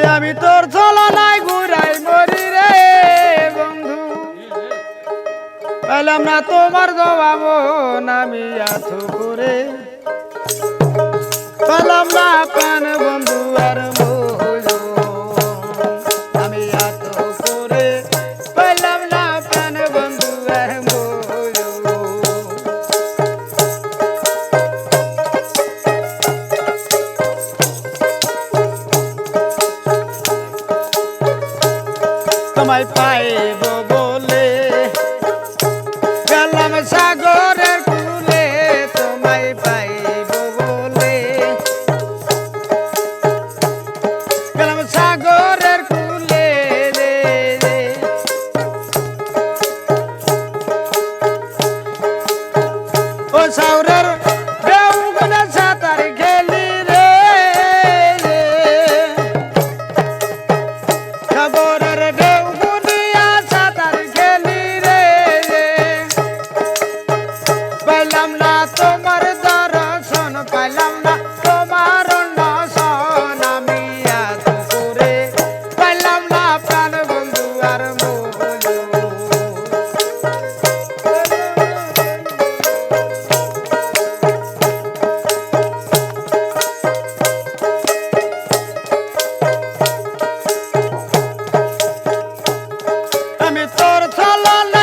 ওই আমি তোর চলনায় ঘুরাই মরি রে বন্ধু পেলাম না তোমার জবাব, নামি আছো করে পেলাম না পান বন্ধু আর। আমি আছো করে কোথায় পাইব বলে। গেলাম সাগর আমি তোর চালালে